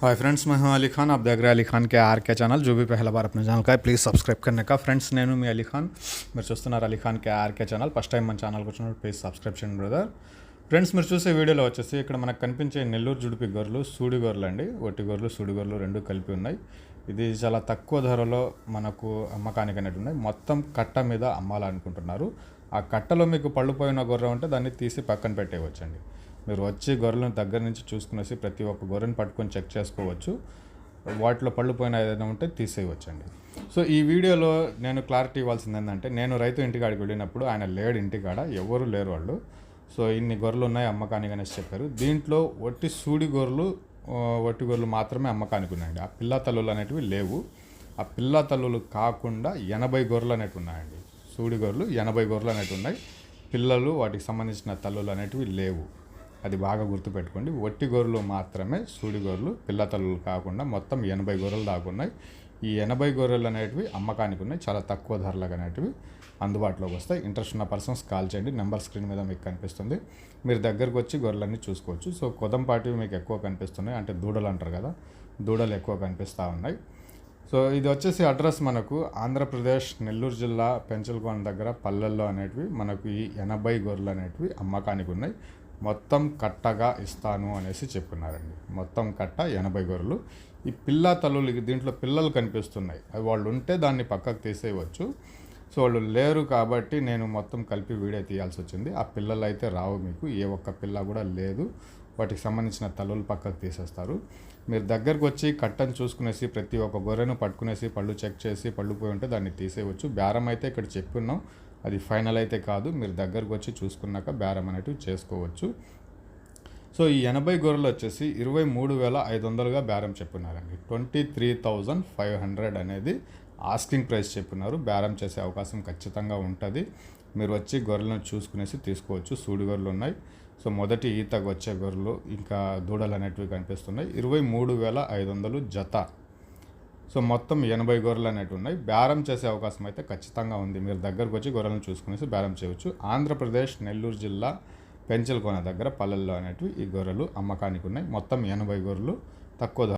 Hi friends मैं हूं अली खान आप देख रहे हैं अली खान के आर के चैनल जो भी पहला बार अपने ఛానల్ का है ప్లీజ్ సబ్స్క్రైబ్ करने का ఫ్రెండ్స్ నేను మీ అలీ ఖాన్ మీరు చూస్తున్నారు Ali Khan K RK channel first time మన ఛానల్కి వచ్చినప్పుడు ప్లీజ్ సబ్స్క్రైబ్ చేయండి బ్రదర్ ఫ్రెండ్స్ మీరు చూసే వీడియోలో వచ్చేసి ఇక్కడ మనకు కనిపించే నెల్లూరు జుడిపి గొర్రెలు సూడి గొర్రెలు అండి ఒట్టి గొర్రెలు సూడి గొర్రెలు రెండు కలిపి ఉన్నాయి ఇది చాలా తక్కువ ధరలో మనకు అమ్మకానికి అనేవి ఉన్నాయి మొత్తం కట్ట మీద అమ్మాలనుకుంటున్నారు ఆ కట్టలో మీకు పళ్ళు పోయిన గొర్రె ఉంటే దాన్ని తీసి పక్కన పెట్టేయవచ్చండి మీరు వచ్చి గొర్రెలను దగ్గర నుంచి చూసుకునేసి ప్రతి ఒక్క గొర్రెను పట్టుకొని చెక్ చేసుకోవచ్చు. వాటిలో పళ్ళు పోయిన ఏదైనా ఉంటే తీసేయవచ్చండి. సో ఈ వీడియోలో నేను క్లారిటీ ఇవ్వాల్సింది ఏంటంటే నేను రైతు ఇంటికాడికి వెళ్ళినప్పుడు ఆయన లేడు ఇంటికాడ ఎవరు లేరు వాళ్ళు. సో ఇన్ని గొర్రెలు ఉన్నాయి అమ్మకానికి అనేసి చెప్పారు. దీంట్లో ఒట్టి సూడి గొర్రెలు వట్టి ఒట్టి గొర్రెలు మాత్రమే అమ్మకానికి ఉన్నాయండి. ఆ పిల్ల తల్లులు అనేటివి లేవు. ఆ పిల్ల తల్లులు కాకుండా ఎనభై గొర్రెలు అనేటివి ఉన్నాయండి. సూడి గొర్రెలు ఎనభై గొర్రెలు అనేటివి ఉన్నాయి. పిల్లలు వాటికి సంబంధించిన తల్లులు అనేటివి లేవు. అది బాగా గుర్తుపెట్టుకోండి. ఒట్టి గొర్రెలు మాత్రమే సూడి గొర్రెలు పిల్లతలు కాకుండా మొత్తం ఎనభై గొర్రెలు దాకా ఉన్నాయి. ఈ ఎనభై గొర్రెలు అనేటివి అమ్మకానికి ఉన్నాయి. చాలా తక్కువ ధరలకు అనేటివి అందుబాటులోకి వస్తాయి. ఇంట్రెస్ట్ ఉన్న పర్సన్స్ కాల్ చేయండి. నెంబర్ స్క్రీన్ మీద మీకు కనిపిస్తుంది. మీరు దగ్గరకు వచ్చి గొర్రెలన్నీ చూసుకోవచ్చు. సో కొదంపాటివి మీకు ఎక్కువ కనిపిస్తున్నాయి. అంటే దూడలు అంటారు కదా దూడలు ఎక్కువ కనిపిస్తూ ఉన్నాయి. సో ఇది వచ్చేసి అడ్రస్ మనకు ఆంధ్రప్రదేశ్ నెల్లూరు జిల్లా పెంచలకోన దగ్గర పల్లెల్లో అనేటివి మనకు ఈ ఎనభై గొర్రెలు అనేటివి అమ్మకానికి ఉన్నాయి. మొత్తం కట్టగా ఇస్తాను అనేసి చెప్పున్నారండి మొత్తం కట్ట ఎనభై గొర్రెలు. ఈ పిల్ల తల్లులకి దీంట్లో పిల్లలు కనిపిస్తున్నాయి. అవి వాళ్ళు ఉంటే దాన్ని పక్కకు తీసేయవచ్చు. సో వాళ్ళు లేరు కాబట్టి నేను మొత్తం కలిపి వీడియో తీయాల్సి వచ్చింది. ఆ పిల్లలు అయితే రావు మీకు. ఏ ఒక్క పిల్ల కూడా లేదు. వాటికి సంబంధించిన తల్లులు పక్కకు తీసేస్తారు. మీరు దగ్గరకు వచ్చి కట్టను చూసుకునేసి ప్రతి ఒక్క గొర్రెను పట్టుకునేసి పళ్ళు చెక్ చేసి పళ్ళు పోయి ఉంటే దాన్ని తీసేయవచ్చు. బేరం అయితే ఇక్కడ చెప్పున్నాం. అది ఫైనల్ అయితే కాదు మీరు దగ్గరకు వచ్చి చూసుకున్నాక బేరం అనేటివి చేసుకోవచ్చు. సో ఈ ఎనభై గొర్రెలు వచ్చేసి ఇరవై మూడు వేల ఐదు వందలుగా బేరం చెప్పున్నారండి twenty three thousand five hundred అనేది ఆస్కింగ్ ప్రైస్ చెప్పున్నారు బేరం చేసే అవకాశం ఖచ్చితంగా ఉంటుంది. మీరు వచ్చి గొర్రెలను చూసుకునేసి తీసుకోవచ్చు. సూడి గొర్రెలు ఉన్నాయి. సో మొదటి ఈతకు వచ్చే గొర్రెలు ఇంకా దూడలు అనేటివి కనిపిస్తున్నాయి. ఇరవై మూడు వేల ఐదు వందలు జత. సో మొత్తం ఎనభై గొర్రెలు అనేటివి ఉన్నాయి. బేరం చేసే అవకాశం అయితే ఖచ్చితంగా ఉంది. మీరు దగ్గరకు వచ్చి గొర్రెలను చూసుకునేసి బేరం చేయవచ్చు. ఆంధ్రప్రదేశ్ నెల్లూరు జిల్లా పెంచలకోన దగ్గర పల్లెల్లో అనేటివి ఈ గొర్రెలు అమ్మకానికి ఉన్నాయి. మొత్తం ఎనభై గొర్రెలు తక్కువ